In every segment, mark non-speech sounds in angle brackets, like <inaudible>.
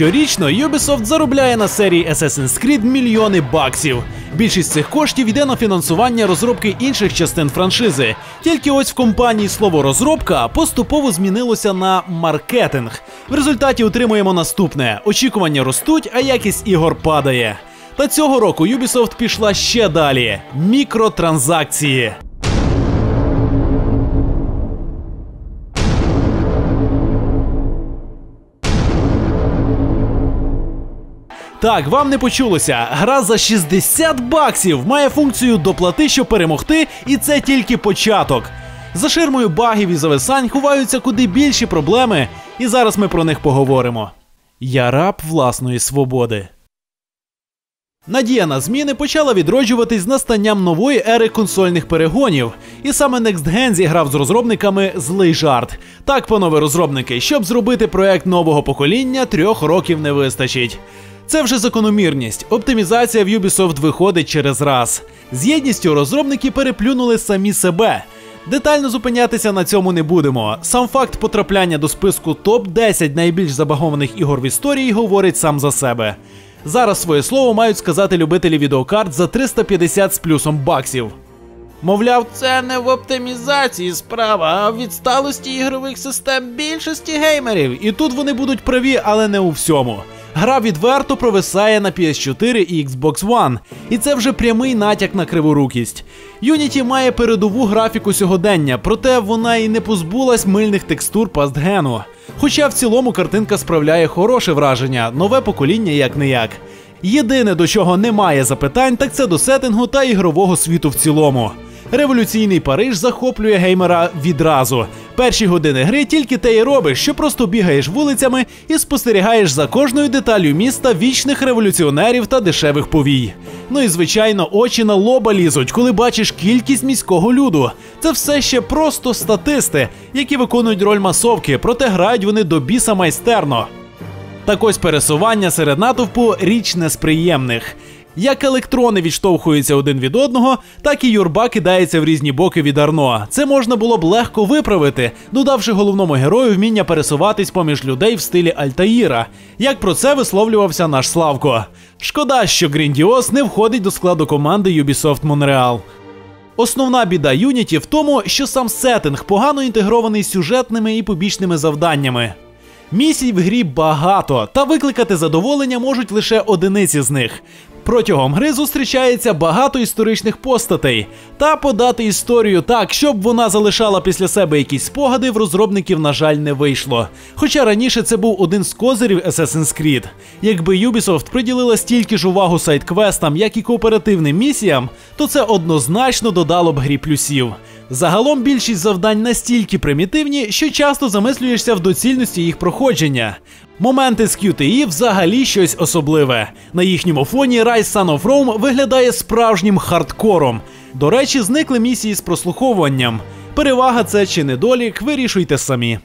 Щорічно Ubisoft заробляє на серії Assassin's Creed мільйони баксів. Більшість цих коштів йде на фінансування розробки інших частин франшизи. Тільки ось в компанії слово розробка поступово змінилося на маркетинг. В результаті отримуємо наступне: очікування ростуть, а якість ігор падає. Та цього року Ubisoft пішла ще далі: мікротранзакції. Так, вам не почулося. Гра за 60 баксів має функцію доплати, щоб перемогти, і це тільки початок. За ширмою багів і зависань ховаються куди більші проблеми, і зараз ми про них поговоримо. Я раб власної свободи. Надія на зміни почала відроджуватись з настанням нової ери консольних перегонів, і саме Next Gen зіграв з розробниками злий жарт. Так, панове розробники, щоб зробити проект нового покоління, трьох років не вистачить. Це вже закономірність. Оптимізація в Ubisoft виходить через раз. З єдністю розробники переплюнули самі себе. Детально зупинятися на цьому не будемо. Сам факт потрапляння до списку топ 10 найбільш забагованих ігор в історії говорить сам за себе. Зараз своє слово мають сказати любителі відеокарт за 350 з плюсом баксів. Мовляв, це не в оптимізації справа, а в відсталості ігрових систем більшості геймерів. І тут вони будуть праві, але не у всьому. Гра відверто провисає на PS4 і Xbox One, і це вже прямий натяк на криворукість. Unity має передову графіку сьогодення, проте вона і не позбулась мильних текстур пастгену. Хоча в цілому картинка справляє хороше враження, нове покоління як не як. Єдине, до чого немає запитань, так це до сеттингу та ігрового світу в цілому. Революційний Париж захоплює геймера відразу. Перші години гри тільки те й робиш, що просто бігаєш вулицями і спостерігаєш за кожною деталю міста вічних революціонерів та дешевих повій. Ну і звичайно, очі на лоба лізуть, коли бачиш кількість міського люду. Це все ще просто статисти, які виконують роль масовки, проте грають вони до біса майстерно. Так ось пересування серед натовпу річ не з приємних. Як електрони відштовхуються один від одного, так і юрба кидається в різні боки від Арно. Це можна було б легко виправити, додавши головному герою вміння пересуватись поміж людей в стилі Альтаїра. Як про це висловлювався наш Славко. Шкода, що Гріндіос не входить до складу команди Ubisoft Montreal. Основна біда Unity в тому, що сам сеттинг погано інтегрований сюжетними і побічними завданнями. Місій в грі багато, та викликати задоволення можуть лише одиниці з них. Протягом гри зустрічається багато історичних постатей, та подати історію так, щоб вона залишала після себе якісь спогади, в розробників, на жаль, не вийшло. Хоча раніше це був один з козирів Assassin's Creed. Якби Ubisoft приділила стільки ж увагу сайт-квестам, як і кооперативним місіям, то це однозначно додало б грі плюсів. Загалом більшість завдань настільки примітивні, що часто замислюєшся в доцільності їх проходження. Моменти з QTE взагалі щось особливе. На їхньому фоні Rise Sun of Rome виглядає справжнім хардкором. До речі, зникли місії з прослуховуванням. Перевага це чи недолік, вирішуйте самі.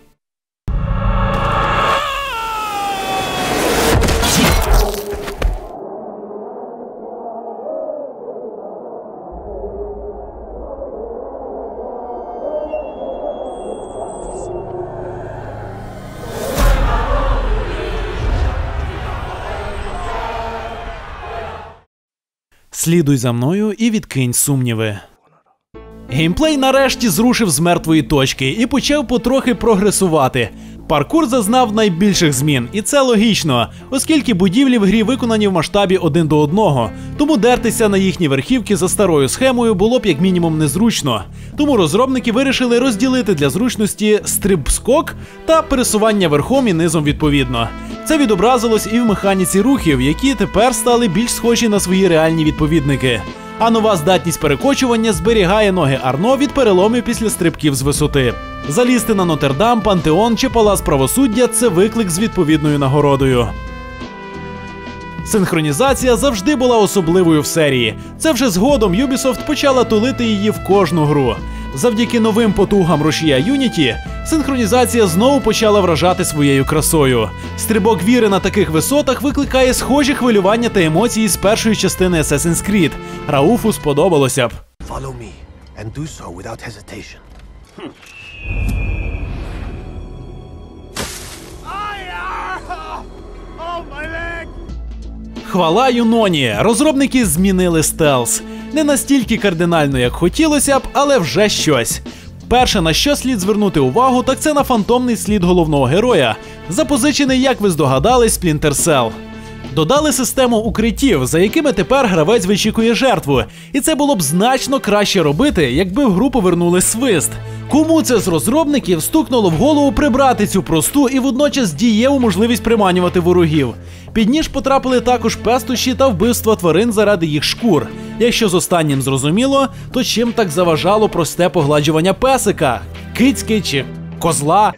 Слідуй за мною і відкинь сумніви. Геймплей нарешті зрушив з мертвої точки і почав потрохи прогресувати. Паркур зазнав найбільших змін, і це логічно, оскільки будівлі в грі виконані в масштабі один до одного, тому дертися на їхні верхівки за старою схемою було б як мінімум незручно. Тому розробники вирішили розділити для зручності стриб-скок та пересування верхом і низом відповідно. Це відобразилось і в механіці рухів, які тепер стали більш схожі на свої реальні відповідники. А нова здатність перекочування зберігає ноги Арно від переломів після стрибків з висоти. Залізти на Нотердам, Пантеон чи Палац правосуддя це виклик з відповідною нагородою. Синхронізація завжди була особливою в серії. Це вже згодом Ubisoft почала тулити її в кожну гру. Завдяки новим потугам рушія Unity, синхронізація знову почала вражати своєю красою. Стрибок віри на таких висотах викликає схожі хвилювання та емоції з першої частини Assassin's Creed. Рауфу сподобалося б. Follow me, and do so without hesitation. <laughs> Oh Хвала Юноні. Розробники змінили стелс. Не настільки кардинально, як хотілося б, але вже щось. Перше, на що слід звернути увагу, так це на фантомний слід головного героя, запозичений, як ви здогадались, Splinter Cell. Додали систему укриттів, за якими тепер гравець вичікує жертву. І це було б значно краще робити, якби в гру повернули свист. Кому це з розробників стукнуло в голову прибрати цю просту і водночас дієву можливість приманювати ворогів? Під ніж потрапили також пестощі та вбивства тварин заради їх шкур. Якщо з останнім зрозуміло, то чим так заважало просте погладжування песика, кицьки чи козла?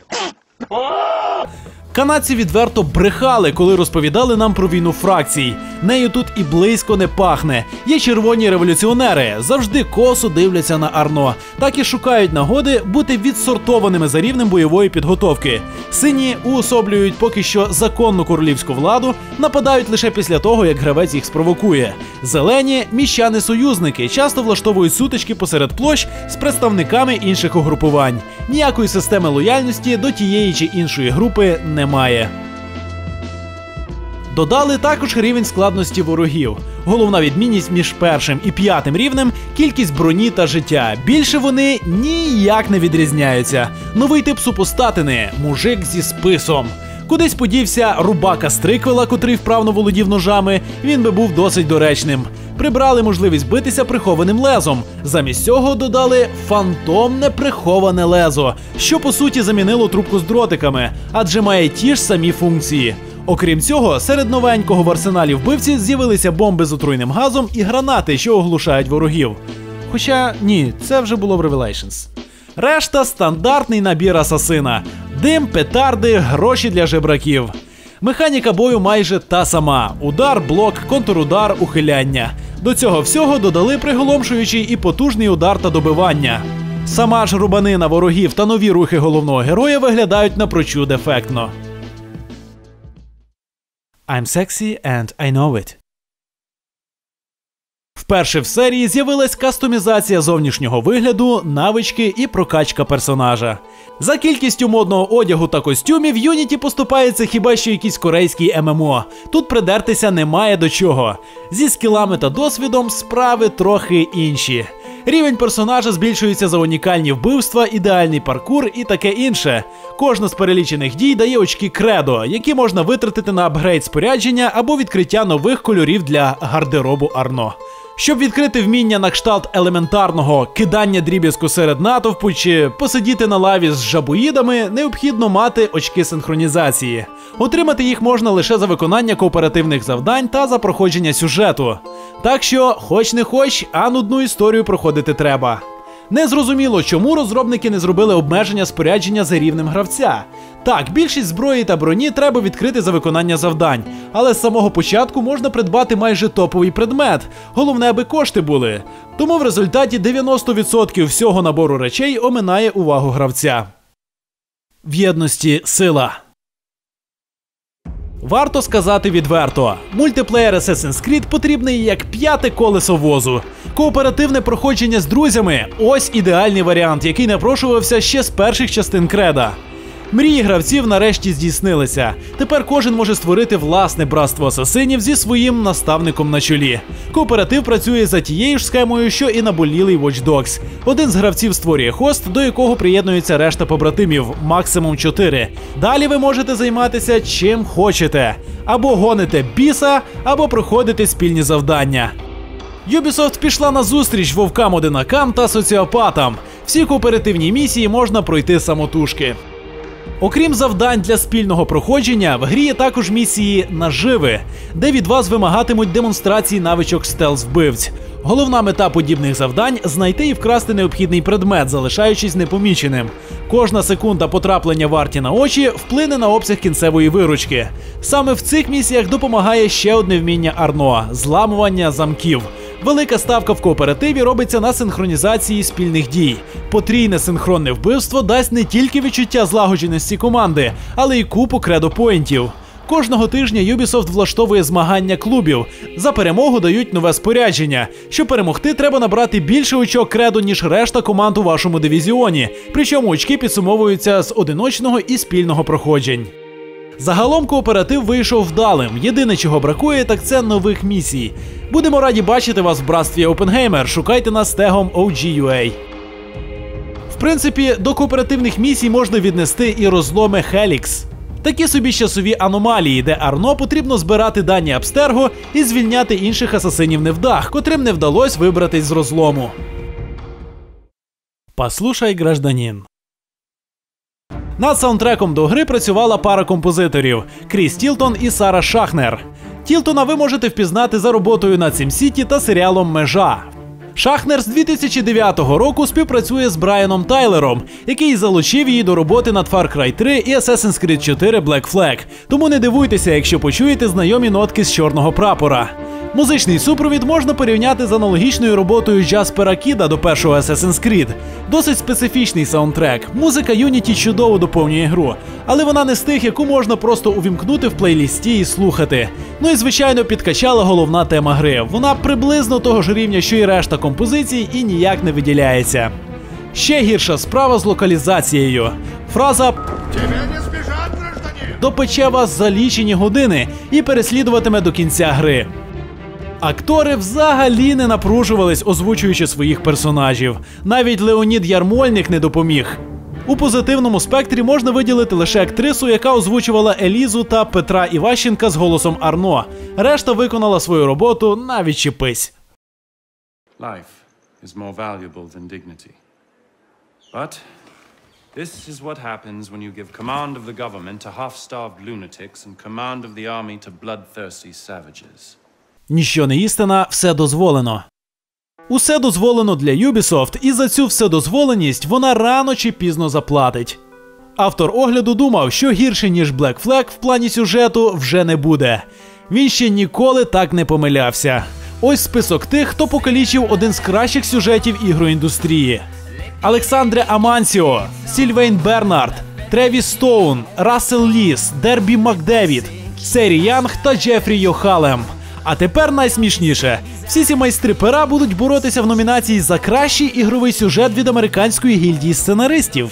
Канадці відверто брехали, коли розповідали нам про війну фракцій. Нею тут і близько не пахне. Є червоні революціонери, завжди косо дивляться на Арно, так і шукають нагоди бути відсортованими за рівнем бойової підготовки. Сині уособлюють поки що законну королівську владу, нападають лише після того, як гравець їх спровокує. Зелені міщани-союзники часто влаштовують сутички посеред площ з представниками інших угрупувань. Ніякої системи лояльності до тієї чи іншої групи немає. Додали також рівень складності ворогів. Головна відмінність між першим і п'ятим рівнем кількість броні та життя. Більше вони ніяк не відрізняються. Новий тип супостатини мужик зі списом. Кудись подівся рубака стриквела, котрий вправно володів ножами. Він би був досить доречним. Прибрали можливість битися прихованим лезом. Замість цього додали фантомне приховане лезо, що по суті замінило трубку з дротиками, адже має ті ж самі функції. Окрім цього, серед новенького в арсеналі вбивці з'явилися бомби з отруйним газом і гранати, що оглушають ворогів. Хоча ні, це вже було в Revelations. Решта стандартний набір асасина: дим, петарди, гроші для жебраків. Механіка бою майже та сама: удар, блок, контрудар, ухиляння. До цього всього додали приголомшуючий і потужний удар та добивання. Сама ж рубанина ворогів та нові рухи головного героя виглядають напрочуд ефектно. I'm sexy and I know it. Вперше в серії з'явилась кастомізація зовнішнього вигляду, навички і прокачка персонажа. За кількістю модного одягу та костюмів Юніті поступається хіба що якийсь корейський ММО. Тут придертися немає до чого. Зі скілами та досвідом справи трохи інші. Рівень персонажа збільшується за унікальні вбивства, ідеальний паркур і таке інше. Кожна з перелічених дій дає очки кредо, які можна витратити на апгрейд спорядження або відкриття нових кольорів для гардеробу Арно. Щоб відкрити вміння на кшталт елементарного кидання дріб'язку серед натовпу чи посидіти на лаві з жабоїдами, необхідно мати очки синхронізації. Отримати їх можна лише за виконання кооперативних завдань та за проходження сюжету. Так що, хоч не хоч, а нудну історію проходити треба. Незрозуміло, чому розробники не зробили обмеження спорядження за рівнем гравця. Так, більшість зброї та броні треба відкрити за виконання завдань, але з самого початку можна придбати майже топовий предмет. Головне, аби кошти були. Тому в результаті 90% всього набору речей оминає увагу гравця. В єдності сила. Варто сказати відверто: мультиплеєр Assassin's Creed потрібний як п'яте колесо возу. Кооперативне проходження з друзями ось ідеальний варіант, який напрошувався ще з перших частин креда. Мрії гравців нарешті здійснилися. Тепер кожен може створити власне братство асасинів зі своїм наставником на чолі. Кооператив працює за тією ж схемою, що і наболілий Watch Dogs. Один з гравців створює хост, до якого приєднується решта побратимів, максимум 4. Далі ви можете займатися чим хочете: або гоните біса, або проходите спільні завдання. Ubisoft пішла на зустріч вовкам одинакам та соціопатам. Всі кооперативні місії можна пройти самотужки. Окрім завдань для спільного проходження, в грі є також місії наживи, де від вас вимагатимуть демонстрації навичок стелс вбивць. Головна мета подібних завдань знайти і вкрасти необхідний предмет, залишаючись непоміченим. Кожна секунда потраплення варті на очі вплине на обсяг кінцевої виручки. Саме в цих місіях допомагає ще одне вміння Арно зламування замків. Велика ставка в кооперативі робиться на синхронізації спільних дій. Потрійне синхронне вбивство дасть не тільки відчуття злагодженості команди, але й купу кредопоінтів. Кожного тижня Ubisoft влаштовує змагання клубів. За перемогу дають нове спорядження. Щоб перемогти, треба набрати більше очок кредо, ніж решта команд у вашому дивізіоні. Причому очки підсумовуються з одиночного і спільного проходжень. Загалом кооператив вийшов вдалим. Єдине, чого бракує, так це нових місій. Будемо раді бачити вас в братстві Опенгеймер. Шукайте нас тегом OGUA. В принципі, до кооперативних місій можна віднести і розломи Helix. Такі собі часові аномалії, де Арно потрібно збирати дані Абстерго і звільняти інших асасинів невдах, котрим не вдалося вибратись з розлому. Послушай, гражданин. Над саундтреком до гри працювала пара композиторів Кріс Тілтон і Сара Шахнер. Тілтона ви можете впізнати за роботою над SimCity та серіалом Межа. Шахнер з 2009 року співпрацює з Брайаном Тайлером, який залучив її до роботи над Far Cry 3 і Assassin's Creed 4 Black Flag. Тому не дивуйтеся, якщо почуєте знайомі нотки з чорного прапора. Музичний супровід можна порівняти з аналогічною роботою Джаспера Кіда до першого Assassin's Creed. Досить специфічний саундтрек. Музика Unity чудово доповнює гру, але вона не з тих, яку можна просто увімкнути в плейлісті і слухати. Ну і звичайно підкачала головна тема гри. Вона приблизно того ж рівня, що й решта композицій, і ніяк не виділяється. Ще гірша справа з локалізацією. Фраза не сбежать, гражданин! допече вас за лічені години і переслідуватиме до кінця гри. Актори взагалі не напружувались, озвучуючи своїх персонажів. Навіть Леонід Ярмольник не допоміг. У позитивному спектрі можна виділити лише актрису, яка озвучувала Елізу та Петра Іващенка з голосом Арно. Решта виконала свою роботу на відчепись. Life is more valuable than dignity. But this is what happens. Ніщо не істина, все дозволено. Усе дозволено для Ubisoft, і за цю вседозволеність вона рано чи пізно заплатить. Автор огляду думав, що гірше, ніж Black Flag в плані сюжету вже не буде. Він ще ніколи так не помилявся. Ось список тих, хто покалічив один з кращих сюжетів ігроіндустрії: Олександре Амансіо, Сільвейн Бернард, Тревіс Стоун, Рассел Ліс, Дербі Макдевід, Сері Янг та Джефрі Йохалем. А тепер найсмішніше: всі ці майстри пера будуть боротися в номінації за кращий ігровий сюжет від американської гільдії сценаристів.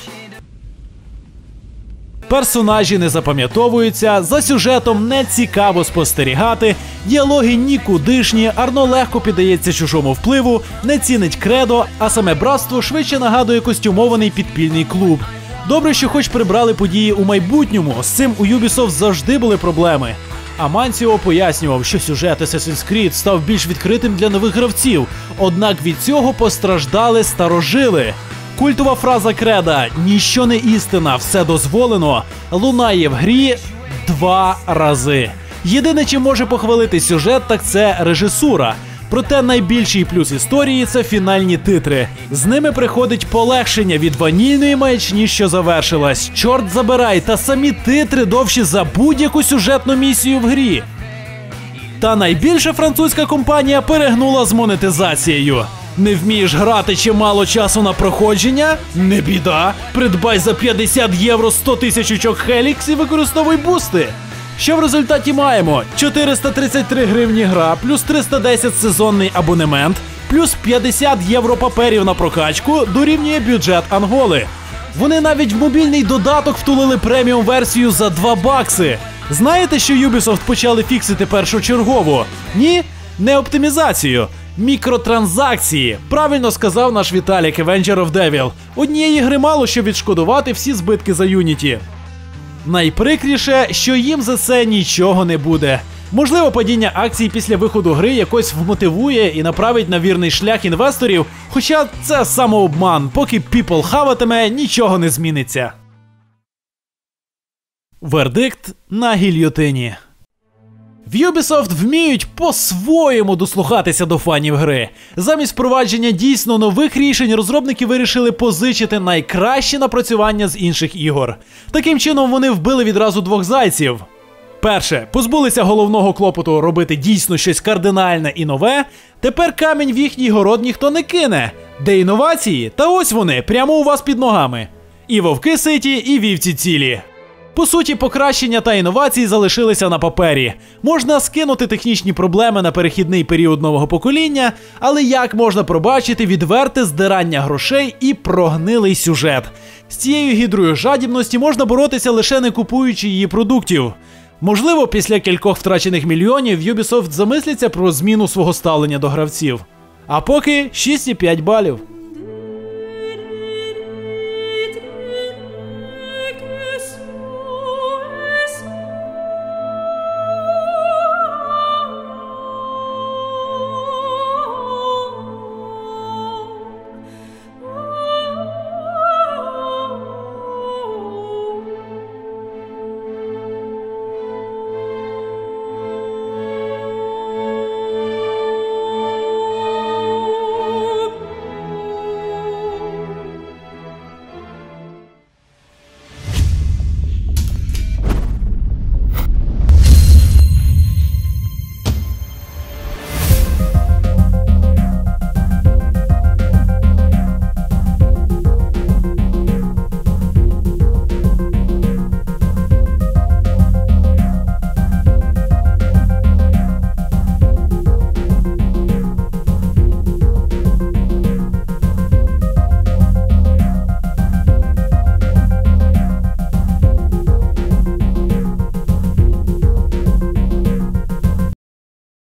Персонажі не запам'ятовуються, за сюжетом не цікаво спостерігати, діалоги нікудишні, Арно легко піддається чужому впливу, не цінить кредо, а саме братство швидше нагадує костюмований підпільний клуб. Добре, що хоч прибрали події у майбутньому, з цим у Ubisoft завжди були проблеми. Аманціо пояснював, що сюжет Assassin's Creed став більш відкритим для нових гравців, однак від цього постраждали старожили. Культова фраза креда Ніщо не істина, все дозволено лунає в грі два рази. Єдине, чим може похвалити сюжет, так це режисура. Проте найбільший плюс історії це фінальні титри. З ними приходить полегшення від ванільної маячні, що завершилась. Чорт забирай, та самі титри довші за будь-яку сюжетну місію в грі. Та найбільше французька компанія перегнула з монетизацією. Не вмієш грати чи мало часу на проходження? Не біда. Придбай за 50 євро 100 тисяч очок Helix і використовуй бусти. Що в результаті маємо? 433 гривні гра, плюс 310 сезонний абонемент, плюс 50 євро паперів на прокачку дорівнює бюджет Анголи. Вони навіть в мобільний додаток втулили преміум версію за 2 бакси. Знаєте, що Ubisoft почали фіксити першочергово? Ні, не оптимізацію. Мікротранзакції. Правильно сказав наш Віталік Avenger of Devil. Однієї гри мало щоб відшкодувати всі збитки за Unity. Найприкріше, що їм за це нічого не буде. Можливо, падіння акцій після виходу гри якось вмотивує і направить на вірний шлях інвесторів, хоча це самообман, поки People хаватиме, нічого не зміниться. Вердикт на гільйотині. В Ubisoft вміють по-своєму дослухатися до фанів гри. Замість впровадження дійсно нових рішень розробники вирішили позичити найкращі напрацювання з інших ігор. Таким чином вони вбили відразу двох зайців. Перше, позбулися головного клопоту робити дійсно щось кардинальне і нове. Тепер камінь в їхній город ніхто не кине. Де інновації? Та ось вони, прямо у вас під ногами. І вовки ситі, і вівці цілі. По суті, покращення та інновації залишилися на папері. Можна скинути технічні проблеми на перехідний період нового покоління, але як можна пробачити відверте здирання грошей і прогнилий сюжет? З цією гідрою жадібності можна боротися лише не купуючи її продуктів. Можливо, після кількох втрачених мільйонів Ubisoft замислиться про зміну свого ставлення до гравців. А поки 6,5 балів.